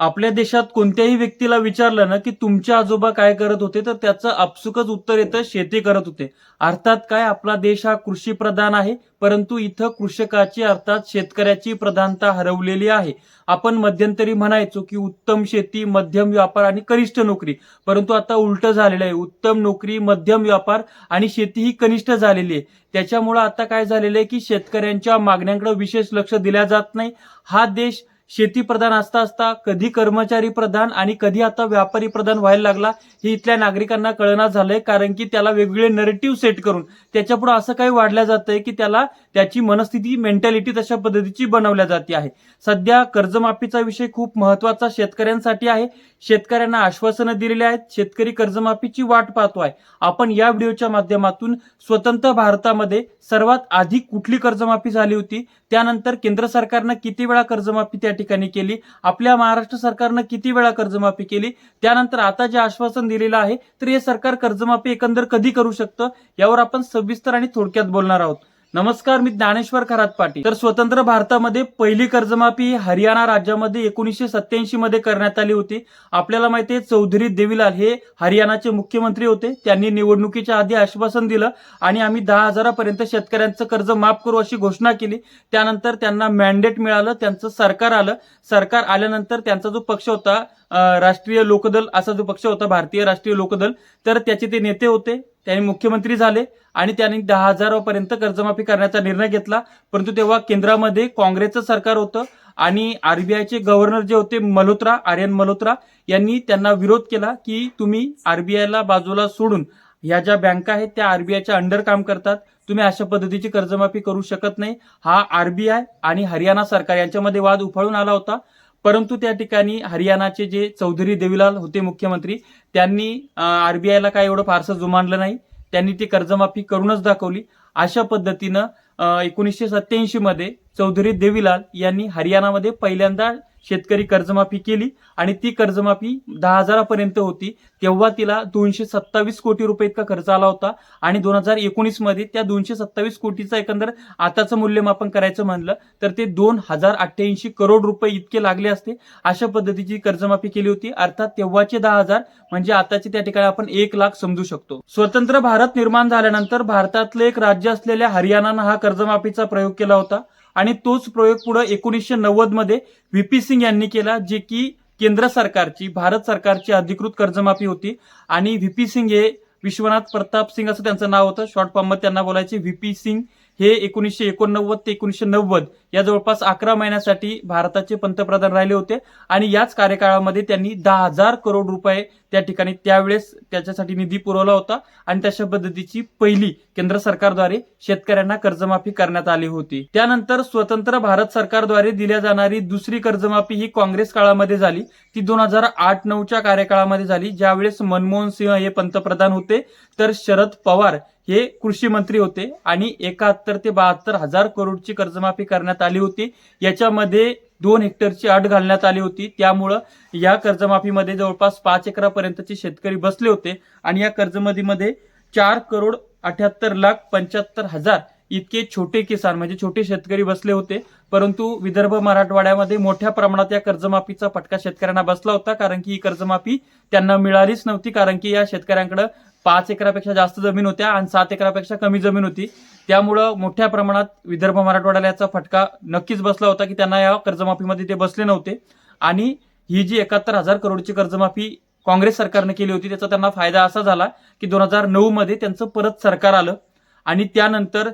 आपल्या देशात कोणत्याही व्यक्तीला विचारलं ना की तुमचे आजोबा काय करत होते तर त्याचं आपसुकच उत्तर येतं शेती करत होते. अर्थात काय आपला देश हा कृषी प्रधान आहे परंतु इथं कृषकाची अर्थात शेतकऱ्याची प्रधानता हरवलेली आहे. आपण मध्यंतरी म्हणायचो की उत्तम शेती मध्यम व्यापार आणि कनिष्ठ नोकरी. परंतु आता उलट झालेलं आहे. उत्तम नोकरी मध्यम व्यापार आणि शेती ही कनिष्ठ झालेली आहे. त्याच्यामुळं आता काय झालेलं आहे की शेतकऱ्यांच्या मागण्यांकडे विशेष लक्ष दिल्या जात नाही. हा देश शेती प्रधान असता असता कधी कर्मचारी प्रधान आणि कधी आता व्यापारी प्रधान व्हायला लागला हे इथल्या नागरिकांना कळना झालंय कारण की त्याला वेगवेगळे नरेटिव्ह सेट करून त्याच्यापुढे असं काही वाढल्या जातंय की त्याला त्याची मनस्थिती मेंटॅलिटी तशा पद्धतीची बनवल्या जाते आहे. सध्या कर्जमाफीचा विषय खूप महत्त्वाचा शेतकऱ्यांसाठी आहे. शेतकऱ्यांना आश्वासनं दिलेली आहेत शेतकरी कर्जमाफीची वाट पाहतो आहे. आपण या व्हिडिओच्या माध्यमातून स्वतंत्र भारतामध्ये सर्वात आधी कुठली कर्जमाफी झाली होती? त्यानंतर केंद्र सरकारनं किती वेळा कर्जमाफी त्या ठिकाणी केली? आपल्या महाराष्ट्र सरकारनं किती वेळा कर्जमाफी केली? त्यानंतर आता जे आश्वासन दिलेलं आहे तर हे सरकार कर्जमाफी एकंदर कधी करू शकतं? यावर आपण सविस्तर आणि थोडक्यात बोलणार आहोत. नमस्कार मी ज्ञानेश्वर खरात पाटील. तर स्वतंत्र भारतामध्ये पहिली कर्जमाफी हरियाणा राज्यामध्ये एकोणीसशे सत्याऐंशी मध्ये करण्यात आली होती. आपल्याला माहिती आहे चौधरी देवीलाल हे हरियाणाचे मुख्यमंत्री होते. त्यांनी निवडणुकीच्या आधी आश्वासन दिलं आणि आम्ही दहा हजारापर्यंत शेतकऱ्यांचं कर्ज माफ करू अशी घोषणा केली. त्यानंतर त्यांना मॅन्डेट मिळालं त्यांचं सरकार आलं. सरकार आल्यानंतर त्यांचा जो पक्ष होता राष्ट्रीय लोकदल असा जो पक्ष होता भारतीय राष्ट्रीय लोकदल तर त्याचे ते नेते होते. त्यांनी मुख्यमंत्री झाले आणि त्यांनी दहा हजारापर्यंत कर्जमाफी करण्याचा निर्णय घेतला. परंतु तेव्हा केंद्रामध्ये काँग्रेसचं सरकार होतं आणि आरबीआयचे गव्हर्नर जे होते मल्होत्रा आर्यन मल्होत्रा यांनी त्यांना विरोध केला की तुम्ही आरबीआयला बाजूला सोडून ह्या ज्या बँका आहेत त्या आरबीआयच्या अंडर काम करतात. तुम्ही अशा पद्धतीची कर्जमाफी करू शकत नाही. हा आरबीआय आणि हरियाणा सरकार यांच्यामध्ये वाद उफाळून आला होता. परंतु त्या ठिकाणी हरियाणाचे जे चौधरी देवीलाल होते मुख्यमंत्री त्यांनी आरबीआयला काय एवढं फारसं जुमानलं नाही. त्यांनी ती कर्जमाफी करूनच दाखवली. अशा पद्धतीनं एकोणीसशे सत्याऐंशी मध्ये चौधरी देवीलाल यांनी हरियाणामध्ये पहिल्यांदा शेतकरी कर्जमाफी केली आणि ती कर्जमाफी दहा हजारापर्यंत होती. तेव्हा तिला दोनशे सत्तावीस कोटी रुपये इतका खर्च आला होता आणि दोन हजार एकोणीसमध्ये त्या दोनशे सत्तावीस कोटीचा एकंदर आताचं मूल्यमापन करायचं म्हणलं तर ते दोन हजार अठ्ठ्याऐंशी करोड रुपये इतके लागले असते. अशा पद्धतीची कर्जमाफी केली होती. अर्थात तेव्हाचे दहा हजार म्हणजे आताचे त्या ठिकाणी आपण एक लाख समजू शकतो. स्वतंत्र भारत निर्माण झाल्यानंतर भारतातलं एक राज्य असलेल्या हरियाणानं हा कर्जमाफीचा प्रयोग केला होता. आणि तोच प्रयोग पुढे एकोणीसशे नव्वदमध्ये व्हीपी सिंग यांनी केला जे की केंद्र सरकारची भारत सरकारची अधिकृत कर्जमाफी होती. आणि व्हीपी सिंग हे विश्वनाथ प्रताप सिंग असं त्यांचं नाव होतं. शॉर्ट फॉर्ममध्ये त्यांना बोलायचे व्हीपी सिंग हे एकोणीसशे एकोणनव्वद ते एकोणीसशे नव्वद या जवळपास अकरा महिन्यासाठी भारताचे पंतप्रधान राहिले होते. आणि याच कार्यकाळामध्ये त्यांनी दहा हजार करोड रुपये त्या ठिकाणी त्यावेळेस त्याच्यासाठी निधी पुरवला होता. आणि तशा पद्धतीची पहिली केंद्र सरकारद्वारे शेतकऱ्यांना कर्जमाफी करण्यात आली होती. त्यानंतर स्वतंत्र भारत सरकारद्वारे दिल्या जाणारी दुसरी कर्जमाफी ही काँग्रेस काळामध्ये झाली. ती दोन हजार आठ नऊच्या कार्यकाळामध्ये झाली. ज्यावेळेस मनमोहन सिंह हे पंतप्रधान होते तर शरद पवार हे कृषी मंत्री होते आणि एकाहत्तर ते बहात्तर हजार करोडची कर्जमाफी करण्यात आली होती. याच्यामध्ये दोन हेक्टरची अट घालण्यात आली होती. त्यामुळं या कर्जमाफीमध्ये जवळपास पाच एकरापर्यंतचे शेतकरी बसले होते आणि या कर्जमाफीमध्ये चार करोड अठ्याहत्तर लाख पंच्याहत्तर हजार इतके छोटे किसान म्हणजे छोटे शेतकरी बसले होते. परंतु विदर्भ मराठवाड्यामध्ये मोठ्या प्रमाणात या कर्जमाफीचा फटका शेतकऱ्यांना बसला होता कारण की ही कर्जमाफी त्यांना मिळालीच नव्हती कारण की या शेतकऱ्यांकडे पाच एकरापेक्षा जास्त जमीन होत्या आणि सात एकरापेक्षा कमी जमीन होती. त्यामुळं मोठ्या प्रमाणात विदर्भ मराठवाड्याला याचा फटका नक्कीच बसला होता की त्यांना या कर्जमाफीमध्ये ते बसले नव्हते. आणि ही जी एकाहत्तर हजार करोडची कर्जमाफी काँग्रेस सरकारने केली होती त्याचा त्यांना फायदा असा झाला की दोन हजार नऊमध्ये त्यांचं परत सरकार आलं. आणि त्यानंतर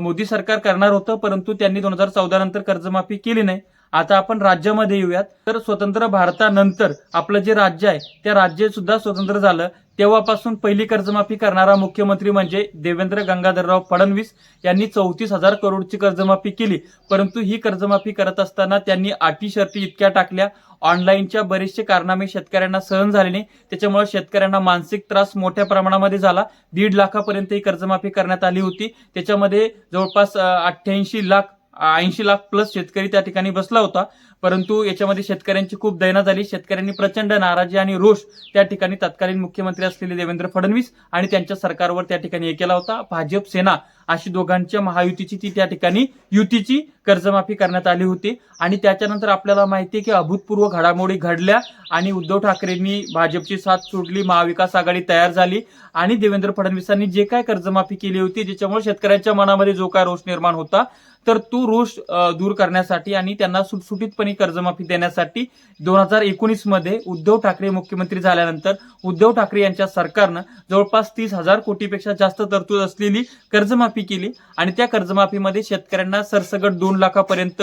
मोदी सरकार करणार होतं परंतु त्यांनी दोन हजार चौदा नंतर कर्जमाफी केली नाही. आता आपण राज्यामध्ये येऊयात. तर स्वतंत्र भारतानंतर आपलं जे राज्य आहे त्या राज्य सुद्धा स्वतंत्र झालं. तेव्हापासून पहिली कर्जमाफी करणारा मुख्यमंत्री म्हणजे देवेंद्र गंगाधरराव फडणवीस यांनी चौतीस हजार करोडची कर्जमाफी केली. परंतु ही कर्जमाफी करत असताना त्यांनी अटी शर्ती इतक्या टाकल्या. ऑनलाईनच्या बरेचसे कारनामे शेतकऱ्यांना सहन झाले नाही. त्याच्यामुळे शेतकऱ्यांना मानसिक त्रास मोठ्या प्रमाणामध्ये झाला. दीड लाखापर्यंत ही कर्जमाफी करण्यात आली होती. त्याच्यामध्ये जवळपास अठ्ठ्याऐंशी लाख ऐंशी लाख प्लस शेतकरी त्या ठिकाणी बसला होता. परंतु याच्यामध्ये शेतकऱ्यांची खूप दैना झाली. शेतकऱ्यांनी प्रचंड नाराजी आणि रोष त्या ठिकाणी तत्कालीन मुख्यमंत्री असलेले देवेंद्र फडणवीस आणि त्यांच्या सरकारवर त्या ठिकाणी हे केला होता. भाजप सेना अशी दोघांच्या महायुतीची ती त्या ठिकाणी युतीची कर्जमाफी करण्यात आली होती. आणि त्याच्यानंतर आपल्याला माहिती आहे की अभूतपूर्व घडामोडी घडल्या आणि उद्धव ठाकरेंनी भाजपची साथ सोडली महाविकास आघाडी तयार झाली आणि देवेंद्र फडणवीसांनी जे काय कर्जमाफी केली होती ज्याच्यामुळे शेतकऱ्यांच्या मनामध्ये जो काय रोष निर्माण होता तर तो रोष दूर करण्यासाठी आणि त्यांना सुटसुटीतपणे कर्जमाफी देण्यासाठी दोन हजार एकोणीसमध्ये उद्धव ठाकरे मुख्यमंत्री झाल्यानंतर उद्धव ठाकरे यांच्या सरकारनं जवळपास तीस हजार कोटीपेक्षा जास्त तरतूद असलेली कर्जमाफी केली आणि त्या कर्जमाफीमध्ये शेतकऱ्यांना सरसगट दोन लाखापर्यंत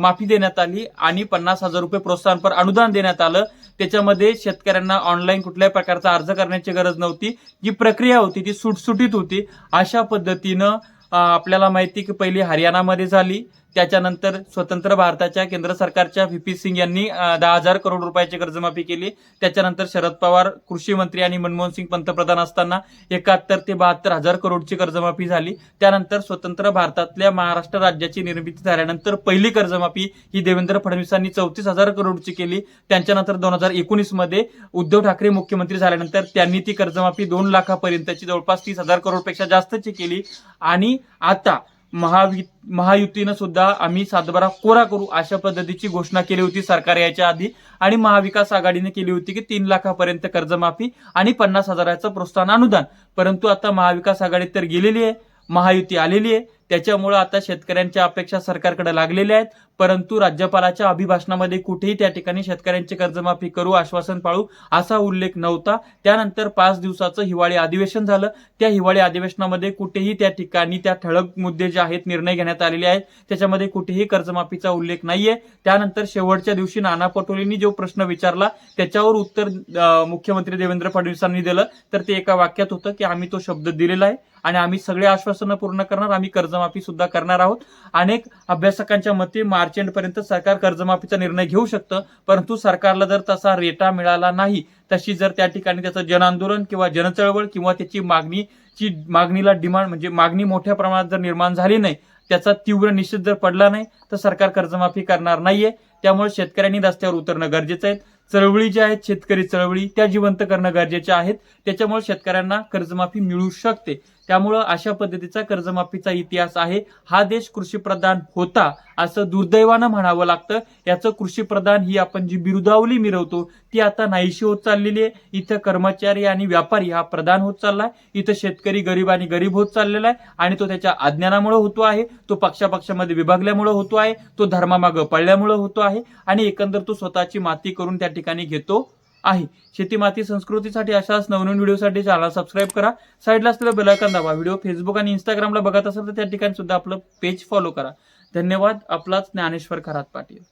माफी देण्यात आली आणि पन्नास हजार रुपये प्रोत्साहनपर अनुदान देण्यात आलं. त्याच्यामध्ये शेतकऱ्यांना ऑनलाईन कुठल्याही प्रकारचा अर्ज करण्याची गरज नव्हती. जी प्रक्रिया होती ती सुटसुटीत होती. अशा पद्धतीनं आपल्याला माहिती की पहिली हरियाणामध्ये झाली त्याच्यानंतर स्वतंत्र भारताच्या केंद्र सरकारच्या व्ही पी सिंग यांनी दहा हजार करोड रुपयाची कर्जमाफी केली. त्याच्यानंतर शरद पवार कृषी मंत्री आणि मनमोहन सिंग पंतप्रधान असताना एकाहत्तर ते बहात्तर हजार करोडची कर्जमाफी झाली. त्यानंतर स्वतंत्र भारतातल्या महाराष्ट्र राज्याची निर्मिती झाल्यानंतर पहिली कर्जमाफी ही देवेंद्र फडणवीसांनी चौतीस हजार करोडची केली. त्यांच्यानंतर दोन हजार एकोणीसमध्ये उद्धव ठाकरे मुख्यमंत्री झाल्यानंतर त्यांनी ती कर्जमाफी दोन लाखापर्यंतची जवळपास तीस हजार करोडपेक्षा जास्तची केली. आणि आता महावि महायुतीनं सुद्धा आम्ही सातबारा कोरा करू अशा पद्धतीची घोषणा केली होती सरकार याच्या आधी. आणि महाविकास आघाडीने केली होती की तीन लाखापर्यंत कर्जमाफी आणि पन्नास हजाराचं प्रोत्साहन अनुदान. परंतु आता महाविकास आघाडीत तर गेलेली आहे महायुती आलेली आहे. त्याच्यामुळे आता शेतकऱ्यांच्या अपेक्षा सरकारकडे लागलेल्या आहेत. परंतु राज्यपालाच्या अभिभाषणामध्ये कुठेही त्या ठिकाणी शेतकऱ्यांची कर्जमाफी करू आश्वासन पाळू असा उल्लेख नव्हता. त्यानंतर पाच दिवसाचं हिवाळी अधिवेशन झालं. त्या हिवाळी अधिवेशनामध्ये कुठेही त्या ठिकाणी त्या ठळक मुद्दे जे आहेत निर्णय घेण्यात आलेले आहेत त्याच्यामध्ये कुठेही कर्जमाफीचा उल्लेख नाहीये. त्यानंतर शेवटच्या दिवशी नाना पटोलेंनी जो प्रश्न विचारला त्याच्यावर उत्तर मुख्यमंत्री देवेंद्र फडणवीसांनी दिलं. तर ते एका वाक्यात होतं की आम्ही तो शब्द दिलेला आहे आणि आम्ही सगळे आश्वासनं पूर्ण करणार आम्ही कर्जमाफी सुद्धा करणार आहोत. अनेक अभ्यासकांच्या मते मार्च एंड पर्यंत सरकार कर्जमाफीचा निर्णय घेऊ शकतं परंतु सरकारला जर तसा रेटा मिळाला नाही तशी जर त्या ठिकाणी त्याचं जनआंदोलन किंवा जनचळवळ किंवा त्याची मागणीची मागणीला डिमांड म्हणजे मागणी मोठ्या प्रमाणात जर निर्माण झाली नाही त्याचा तीव्र निषेध जर पडला नाही तर सरकार कर्जमाफी करणार नाहीये. त्यामुळे शेतकऱ्यांनी रस्त्यावर उतरणं गरजेचं आहे. चळवळी ज्या आहेत शेतकरी चळवळी त्या जिवंत करणं गरजेच्या आहेत. त्याच्यामुळे शेतकऱ्यांना कर्जमाफी मिळू शकते. त्यामुळं अशा पद्धतीचा कर्जमाफीचा इतिहास आहे. हा देश कृषीप्रधान होता असं दुर्दैवानं म्हणावं लागतं. याचं कृषीप्रधान ही आपण जी बिरुदावली मिरवतो ती आता नाहीशी होत चाललेली आहे. इथं कर्मचारी आणि व्यापारी हा प्रधान होत चाललाय इथं शेतकरी गरीब आणि गरीब होत चाललेला आहे आणि तो त्याच्या अज्ञानामुळे होतो आहे. तो पक्षापक्षामध्ये विभागल्यामुळे होतो आहे. तो धर्मामागं पडल्यामुळे होतो आहे. आणि एकंदर तो स्वतःची माती करून त्या ठिकाणी घेतो. आहे. शेती माती संस्कृतीसाठी अशाच नवनवीन व्हिडिओसाठी चॅनल सबस्क्राईब करा. साईडला असलेलं बेलायकन दाबा. व्हिडिओ फेसबुक आणि इंस्टाग्रामला बघत असाल तर त्या ठिकाणी सुद्धा आपलं पेज फॉलो करा. धन्यवाद. आपलाच ज्ञानेश्वर खरात पाटील.